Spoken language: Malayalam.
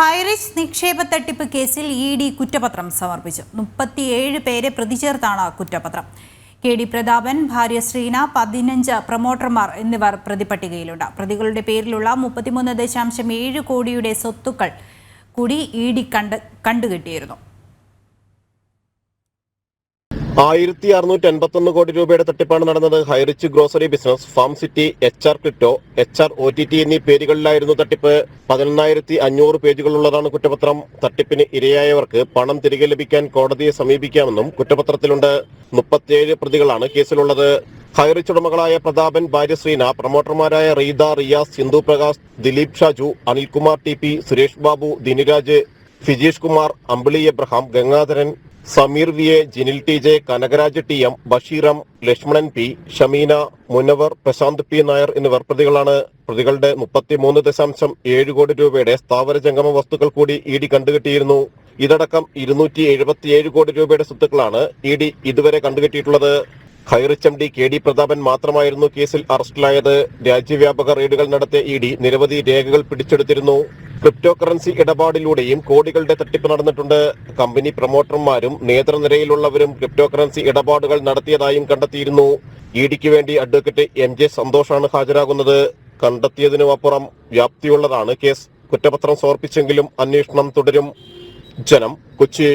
ഹൈറിച്ച് നിക്ഷേപ തട്ടിപ്പ് കേസിൽ ഇ ഡി കുറ്റപത്രം സമർപ്പിച്ചു. മുപ്പത്തിയേഴ് പേരെ പ്രതി ചേർത്താണ് കുറ്റപത്രം. കെ ഡി പ്രതാപൻ ഭാര്യ ശ്രീന പതിനഞ്ച് പ്രൊമോട്ടർമാർ എന്നിവർ പ്രതിപട്ടികയിലുണ്ട്. പ്രതികളുടെ പേരിലുള്ള മുപ്പത്തിമൂന്ന് ദശാംശം ഏഴ് കോടിയുടെ സ്വത്തുക്കൾ കൂടി ഇ ഡി കണ്ട് കണ്ടുകെട്ടിയിരുന്നു. ആയിരത്തി അറുന്നൂറ്റി അൻപത്തൊന്ന് കോടി രൂപയുടെ തട്ടിപ്പാണ് നടന്നത്. Highrich grocery business farm city H R crypto H R O T T എന്നീ പേരുകളിലായിരുന്നു തട്ടിപ്പ്. പതിനൊന്നായിരത്തി അഞ്ഞൂറ് പേജുകളുള്ളതാണ് കുറ്റപത്രം. തട്ടിപ്പിന് ഇരയായവർക്ക് പണം തിരികെ ലഭിക്കാൻ കോടതിയെ സമീപിക്കാമെന്നും കുറ്റപത്രത്തിലുണ്ട്. മുപ്പത്തിയേഴ് പ്രതികളാണ് കേസിലുള്ളത്. ഹൈറിച്ച് ഉടമകളായ പ്രതാപൻ ഭാര്യ Sreena പ്രൊമോട്ടർമാരായ Reeda Riyas Sindhu Prakash Dileep Shaju Anilkumar T P Suresh Babu Diniraj Fijeesh Kumar Ambili Abraham Gangadharan Sameer V A Jinil T J Kanakaraj T M ബഷീറം Lakshmanan P Shameena Munavar Prashanth P Nair എന്നിവർ പ്രതികളാണ്. പ്രതികളുടെ മുപ്പത്തിമൂന്ന് ദശാംശം ഏഴ് കോടി രൂപയുടെ സ്ഥാവര ജംഗമ വസ്തുക്കൾ കൂടി ഇ ഡി കണ്ടുകെട്ടിയിരുന്നു. ഇതടക്കം ഇരുന്നൂറ്റി എഴുപത്തിയേഴ് കോടി രൂപയുടെ സ്വത്തുക്കളാണ് ഇ ഡി ഇതുവരെ കണ്ടുകെട്ടിയിട്ടുള്ളത്. Highrich M D K D Prathapan മാത്രമായിരുന്നു കേസിൽ അറസ്റ്റിലായത്. രാജ്യവ്യാപക റെയ്ഡുകൾ നടത്തിയ ഇ ഡി നിരവധി രേഖകൾ പിടിച്ചെടുത്തിരുന്നു. ക്രിപ്റ്റോ കറൻസി ഇടപാടിലൂടെയും കോടികളുടെ തട്ടിപ്പ് നടന്നിട്ടുണ്ട്. കമ്പനി പ്രൊമോട്ടർമാരും നേതൃനിരയിലുള്ളവരും ക്രിപ്റ്റോ കറൻസി ഇടപാടുകൾ നടത്തിയതായും കണ്ടെത്തിയിരുന്നു. ഇ ഡിക്ക് വേണ്ടി അഡ്വക്കേറ്റ് എം ജെ സന്തോഷാണ് ഹാജരാകുന്നത്. കണ്ടെത്തിയതിനും അപ്പുറം വ്യാപ്തിയുള്ളതാണ് കേസ്. കുറ്റപത്രം സമർപ്പിച്ചെങ്കിലും അന്വേഷണം തുടരും. ജനം കൊച്ചി